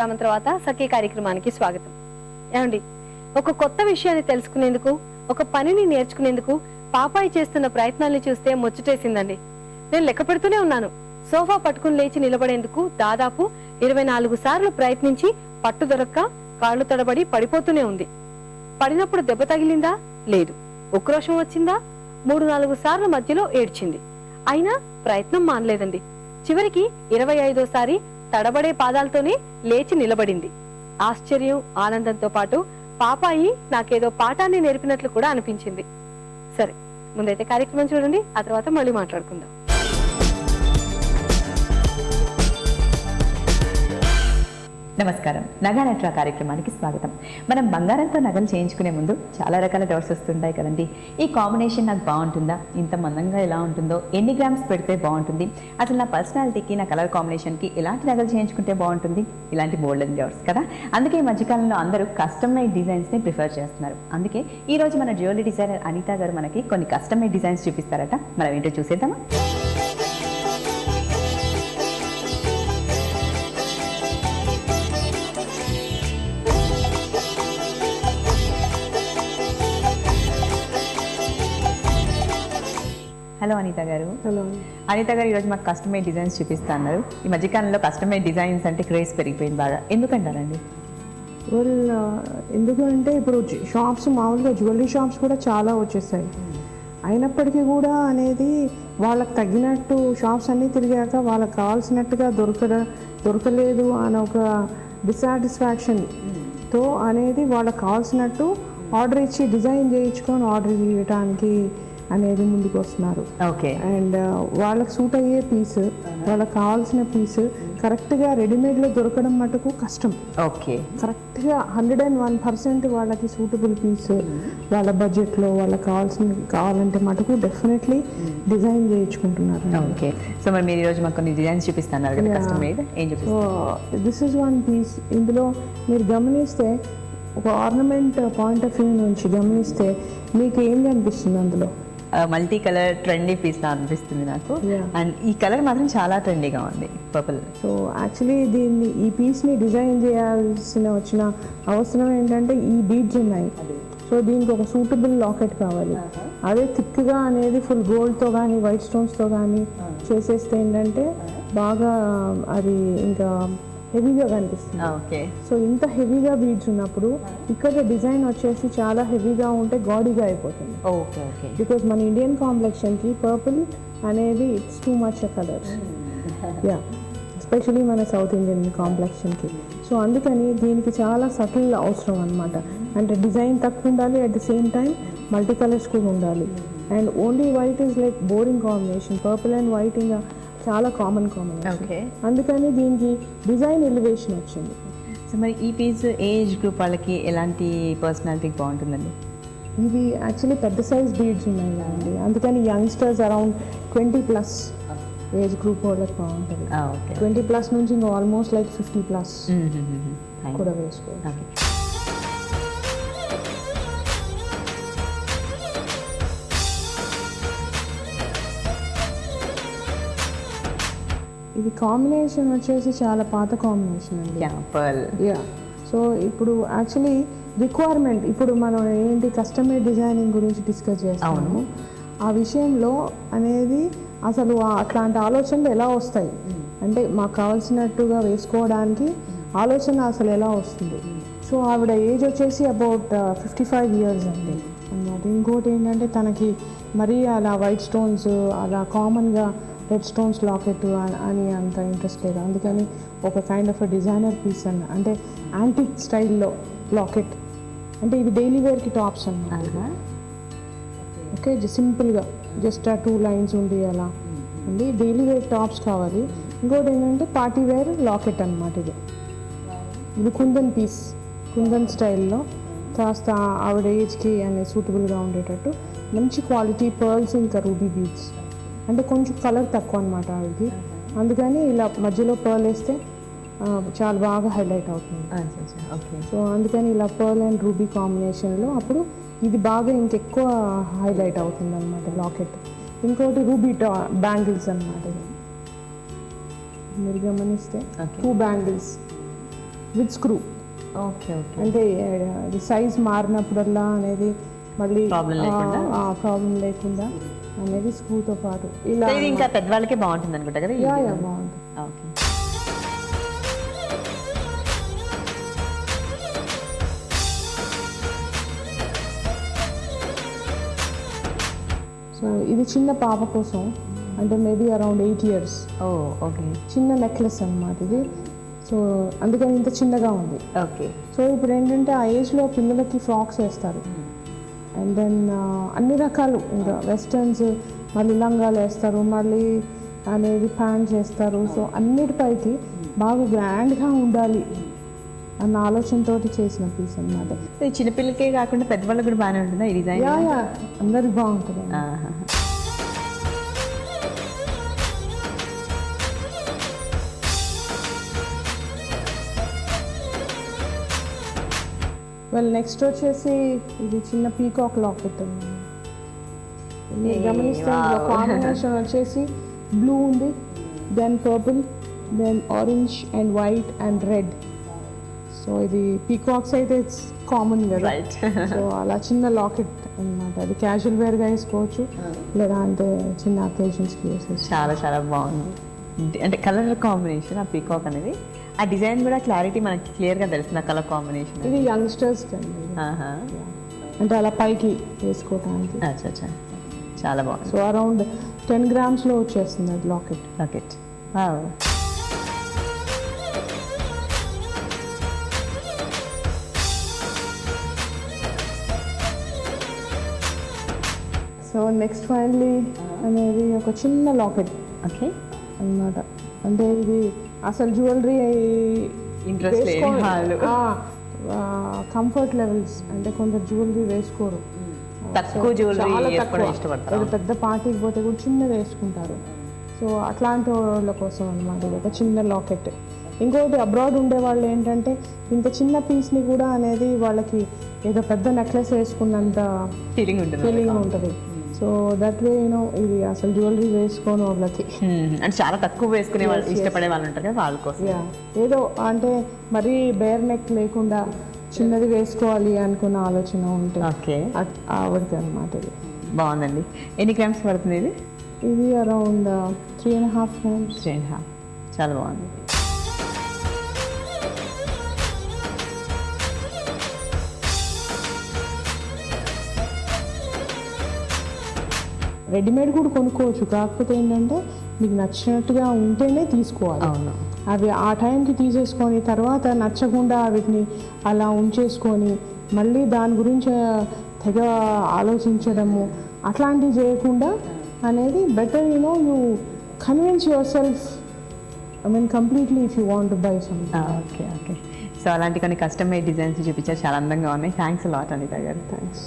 విరామం తర్వాత సఖీ కార్యక్రమానికి స్వాగతం. ఏమండి ఒక కొత్త విషయాన్ని తెలుసుకునేందుకు ఒక పనిని నేర్చుకునేందుకు పాపాయి చేస్తున్న ప్రయత్నాల్ని చూస్తే ముచ్చటేసిందండి. నేను లెక్క పెడుతూనే ఉన్నాను. సోఫా పట్టుకుని లేచి నిలబడేందుకు దాదాపు ఇరవై నాలుగు సార్లు ప్రయత్నించి పట్టు దొరక్క కాళ్ళు తడబడి పడిపోతూనే ఉంది. పడినప్పుడు దెబ్బ తగిలిందా? లేదు. ఉక్రోషం వచ్చిందా? మూడు నాలుగు సార్ల మధ్యలో ఏడ్చింది. అయినా ప్రయత్నం మానలేదండి. చివరికి ఇరవై ఐదోసారి తడబడే పాదాలతోనే లేచి నిలబడింది. ఆశ్చర్యం ఆనందంతో పాటు పాపాయి నాకేదో పాఠాన్ని నేర్పినట్లు కూడా అనిపించింది. సరే ముందైతే కార్యక్రమం చూడండి ఆ తర్వాత మళ్ళీ మాట్లాడుకుందాం. నమస్కారం. నగా కార్యక్రమానికి స్వాగతం. మనం బంగారంతో నగలు చేయించుకునే ముందు చాలా రకాల డౌట్స్ వస్తుంటాయి కదండి. ఈ కాంబినేషన్ నాకు బాగుంటుందా? ఇంత మందంగా ఎలా ఉంటుందో? ఎన్ని గ్రామ్స్ పెడితే బాగుంటుంది? అసలు నా పర్సనాలిటీకి నా కలర్ కాంబినేషన్కి ఎలాంటి నగలు చేయించుకుంటే బాగుంటుంది? ఇలాంటి బోల్డెన్ డౌట్స్ కదా? అందుకే ఈ మధ్యకాలంలో అందరూ కస్టమైడ్ డిజైన్స్ని ప్రిఫర్ చేస్తున్నారు. అందుకే ఈరోజు మన జ్యువెలరీ డిజైనర్ అనిత గారు మనకి కొన్ని కస్టమైడ్ డిజైన్స్ చూపిస్తారట. మనం ఏంటో చూసేద్దామా? హలో అనిత గారు. హలో అనిత గారు ఈరోజు మాకు కస్టమైడ్ డిజైన్స్ చూపిస్తా అన్నారు ఈ మధ్యకాలంలో కస్టమైడ్ డిజైన్స్ అంటే క్రేజ్ పెరిగిపోయింది బాగా. ఎందుకంటారండి? వెల్ ఎందుకంటే ఇప్పుడు షాప్స్ మామూలుగా జ్యువెలరీ షాప్స్ కూడా చాలా వచ్చేసాయి. అయినప్పటికీ కూడా అనేది వాళ్ళకి తగ్గినట్టు షాప్స్ అన్నీ తిరిగాక వాళ్ళకి కావాల్సినట్టుగా దొరకడ దొరకలేదు అని ఒక డిసాటిస్ఫాక్షన్తో అనేది వాళ్ళకి కావాల్సినట్టు ఆర్డర్ ఇచ్చి డిజైన్ చేయించుకొని ఆర్డర్ చేయడానికి అనేది ముందుకు వస్తున్నారు. ఓకే అండ్ వాళ్ళకి సూట్ అయ్యే పీస్ వాళ్ళకి కావాల్సిన పీస్ కరెక్ట్గా రెడీమేడ్లో దొరకడం మటుకు కష్టం. ఓకే కరెక్ట్గా హండ్రెడ్ అండ్ వన్ పర్సెంట్ వాళ్ళకి సూటబుల్ పీస్ వాళ్ళ బడ్జెట్లో వాళ్ళకి కావాల్సిన కావాలంటే మటుకు డెఫినెట్లీ డిజైన్ చేయించుకుంటున్నారు. ఓకే సో మరి మీరు ఈరోజు మాకు కొన్ని డిజైన్స్ చూపిస్తున్నారు కదా ఏం చూపిస్తారు దిస్ ఇస్ వన్ పీస్ ఇందులో మీరు గమనిస్తే ఒక ఆర్నమెంట్ పాయింట్ ఆఫ్ వ్యూ నుంచి గమనిస్తే మీకు ఏం కనిపిస్తుంది అందులో? మల్టీ కలర్ ట్రెండీ పీస్ లా అనిపిస్తుంది నాకు. అండ్ ఈ కలర్ మాత్రం చాలా ట్రెండీగా ఉంది పర్పుల్ సో యాక్చువల్లీ దీన్ని ఈ పీస్ని డిజైన్ చేయాల్సిన వచ్చిన అవసరం ఏంటంటే ఈ బీడ్స్ ఉన్నాయి. సో దీనికి ఒక సూటబుల్ లాకెట్ కావాలి. అదే థిక్గా అనేది ఫుల్ గోల్డ్తో కానీ వైట్ స్టోన్స్తో కానీ చేసేస్తే ఏంటంటే బాగా అది ఇంకా హెవీగా కనిపిస్తుంది. ఓకే సో ఇంత హెవీగా బీడ్స్ ఉన్నప్పుడు ఇక్కడ డిజైన్ వచ్చేసి చాలా హెవీగా ఉంటే గాడీగా అయిపోతుంది. ఓకే ఓకే బికాస్ మన ఇండియన్ కాంప్లెక్షన్కి పర్పుల్ అనేది it's too much colour yeah especially మన సౌత్ ఇండియన్ కాంప్లెక్షన్కి సో అందుకని దీనికి చాలా సటిల్ అవసరం అనమాట అంటే డిజైన్ తక్కువ ఉండాలి at the same time multi colours కూడా ఉండాలి. And only white is like boring combination purple and white ఇంకా చాలా కామన్ కాంబినేషన్ ఓకే అందుకని దీనికి డిజైన్ ఎలివేషన్ వచ్చింది. సో మరి ఈ పీస్ ఏజ్ గ్రూప్ వాళ్ళకి ఎలాంటి పర్సనాలిటీకి బాగుంటుందండి? ఇవి యాక్చువల్లీ పెద్ద సైజ్ బీడ్స్ ఉన్నాయి కదండి. అందుకని youngsters around twenty plus age group వాళ్ళకి బాగుంటుంది. ట్వంటీ ప్లస్ నుంచి ఇంకా ఆల్మోస్ట్ లైక్ ఫిఫ్టీ ప్లస్ కూడా వేసుకోవచ్చు. ఇది కాంబినేషన్ వచ్చేసి చాలా పాత కాంబినేషన్ అండి. యా సో ఇప్పుడు యాక్చువల్లీ రిక్వైర్మెంట్ ఇప్పుడు మనం ఏంటి కస్టమర్ డిజైనింగ్ గురించి డిస్కస్ చేస్తాము ఆ విషయంలో అనేది అసలు అట్లాంటి ఆలోచనలు ఎలా వస్తాయి? అంటే మాకు కావాల్సినట్టుగా వేసుకోవడానికి ఆలోచన అసలు ఎలా వస్తుంది? సో ఆవిడ ఏజ్ వచ్చేసి అబౌట్ ఫిఫ్టీ ఫైవ్ ఇయర్స్ అండి. అన్నమాట. ఇంకోటి ఏంటంటే తనకి మరీ అలా వైట్ స్టోన్స్ అలా కామన్గా రెడ్ స్టోన్స్ లాకెట్ అని అంత ఇంట్రెస్ట్ లేదు. అందుకని ఒక కైండ్ ఆఫ్ డిజైనర్ పీస్ అన్న అంటే యాంటిక్ స్టైల్లో లాకెట్ అంటే ఇవి డైలీ వేర్కి టాప్స్ అన్నమాట. ఓకే సింపుల్గా జస్ట్ ఆ టూ లైన్స్ ఉండి అలా ఉంది డైలీ వేర్ టాప్స్ కావాలి. ఇంకోటి ఏంటంటే పార్టీ వేర్ లాకెట్ అన్నమాట ఇది. ఇది కుందన్ పీస్ కుందన్ స్టైల్లో కాస్త ఆవిడ ఏజ్కి అనే సూటబుల్గా ఉండేటట్టు మంచి క్వాలిటీ పర్ల్స్ ఇంకా రూబీ బీడ్స్ అంటే కొంచెం కలర్ తక్కువ అనమాట ఆవిడకి. అందుకని ఇలా మధ్యలో పర్ల్ వేస్తే చాలా బాగా హైలైట్ అవుతుంది. ఓకే. సో అందుకని ఇలా పర్ల్ అండ్ రూబీ కాంబినేషన్లో అప్పుడు ఇది బాగా ఇంకెక్కువ హైలైట్ అవుతుంది అనమాట లాకెట్ ఇంకోటి రూబీ టా బ్యాంగిల్స్ అనమాట మీరు గమనిస్తే. Two bangles with screw okay okay. అంటే సైజ్ మారినప్పుడల్లా అనేది మళ్ళీ? ప్రాబ్లం లేకుండా? అనేది స్క్రూతో పాటు. ఇలా ఇది ఇంకా పెద్దవాళ్ళకే బాగుంటుంది అనుకుంటా కదా? బాగుంటుంది. ఓకే. సో ఇది చిన్న పాప కోసం అంటే maybe around eight years. Okay. చిన్న నెక్లెస్ అన్నమాట ఇది. సో అందుకని ఇంత చిన్నగా ఉంది. ఓకే. సో ఇప్పుడు ఏంటంటే ఆ ఏజ్లో పిల్లలకి ఫ్రాక్స్ వేస్తారు. అండ్ దెన్ అన్ని రకాలు ఇంకా వెస్టర్న్స్ మళ్ళీ లంగాలు వేస్తారు మళ్ళీ అనేది ప్యాంట్స్ వేస్తారు సో అన్నిటిపైకి బాగా గ్రాండ్గా ఉండాలి అన్న ఆలోచనతో చేసిన పీస్ అన్నమాట. ఇది చిన్నపిల్లకే కాకుండా పెద్దవాళ్ళకి కూడా బాగానే ఉంటుందా? ఈ డిజైన్ అందరికి బాగుంటుంది. వెల్ నెక్స్ట్ వచ్చేసి ఇది చిన్న పీకాక్ లాకెట్ ఉంది. మీరు Hey, గమనిస్తే. కాంబినేషన్ వచ్చేసి బ్లూ ఉంది then purple then orange and white and red so ఇది పీకాక్స్ అయితే ఇట్స్ కామన్ కదా. సో అలా చిన్న లాకెట్ అన్నమాట. అది క్యాజువల్ వేర్గా వేసుకోవచ్చు లేదా అంటే చిన్న అకేషన్స్కి వేసేసి చాలా చాలా బాగుంది. అంటే కలర్ కాంబినేషన్ ఆ పీకాక్ అనేది? ఆ డిజైన్ కూడా క్లారిటీ మనకి క్లియర్గా తెలుస్తుంది ఆ కలర్ కాంబినేషన్ ఇది యంగ్స్టర్స్కి అండి. అంటే అలా పైకి అచ్చా అచ్చా చాలా బాగుంది. సో అరౌండ్ టెన్ గ్రామ్స్లో వచ్చేస్తుంది అది locket. Wow. So next finally అనేది ఒక చిన్న లాకెట్ ఓకే. అన్నమాట. అంటే ఇది అసలు జ్యువెలరీ ఇంట్రెస్ట్ కంఫర్ట్ లెవెల్స్ అంటే కొందరు జ్యువెలరీ వేసుకోరు. తక్కువ జ్యువెలరీ వేసుకోవడం తక్కువ. ఇష్టపడతారు? ఏదో పెద్ద పార్టీకి పోతే కూడా చిన్నది వేసుకుంటారు. సో అట్లాంటి వాళ్ళ కోసం అనమాట ఇది ఒక చిన్న లాకెట్ ఇంకొకటి అబ్రాడ్ ఉండే వాళ్ళు ఏంటంటే ఇంత చిన్న పీస్ని కూడా అనేది వాళ్ళకి ఏదో పెద్ద నెక్లెస్ వేసుకున్నంత ఫీలింగ్ ఉంటుంది ఫీలింగ్ ఉంటుంది. So that way you know ఇది అసలు జ్యువెలరీ వేసుకోని వాళ్ళకి. అంటే చాలా తక్కువ వేసుకునే వాళ్ళు ఇష్టపడే వాళ్ళు ఉంటారు కదా వాళ్ళ కోసం. ఏదో అంటే మరీ బేర్ నెక్ లేకుండా చిన్నది వేసుకోవాలి అనుకున్న ఆలోచన ఉంటే ఓకే. ఆవిడది అనమాట ఇది. బాగుందండి. ఎన్ని గ్రామ్స్ పడుతుంది ఇది? ఇది around three and half grams three and half చాలా బాగుంది. రెడీమేడ్ కూడా కొనుక్కోవచ్చు. కాకపోతే ఏంటంటే మీకు నచ్చినట్టుగా ఉంటేనే తీసుకోవాలి. అవును. అవి ఆ టైంకి తీసేసుకొని తర్వాత నచ్చకుండా వీటిని అలా ఉంచేసుకొని మళ్ళీ దాని గురించి తెగ ఆలోచించడము అట్లాంటివి చేయకుండా అనేది better you know you convince yourself I mean completely if you want buy some okay okay so అలాంటి కొన్ని కస్టమైజ్ డిజైన్స్ చూపించారు. చాలా అందంగా ఉన్నాయి. థ్యాంక్స్ లాట్ అనిత గారు. థ్యాంక్స్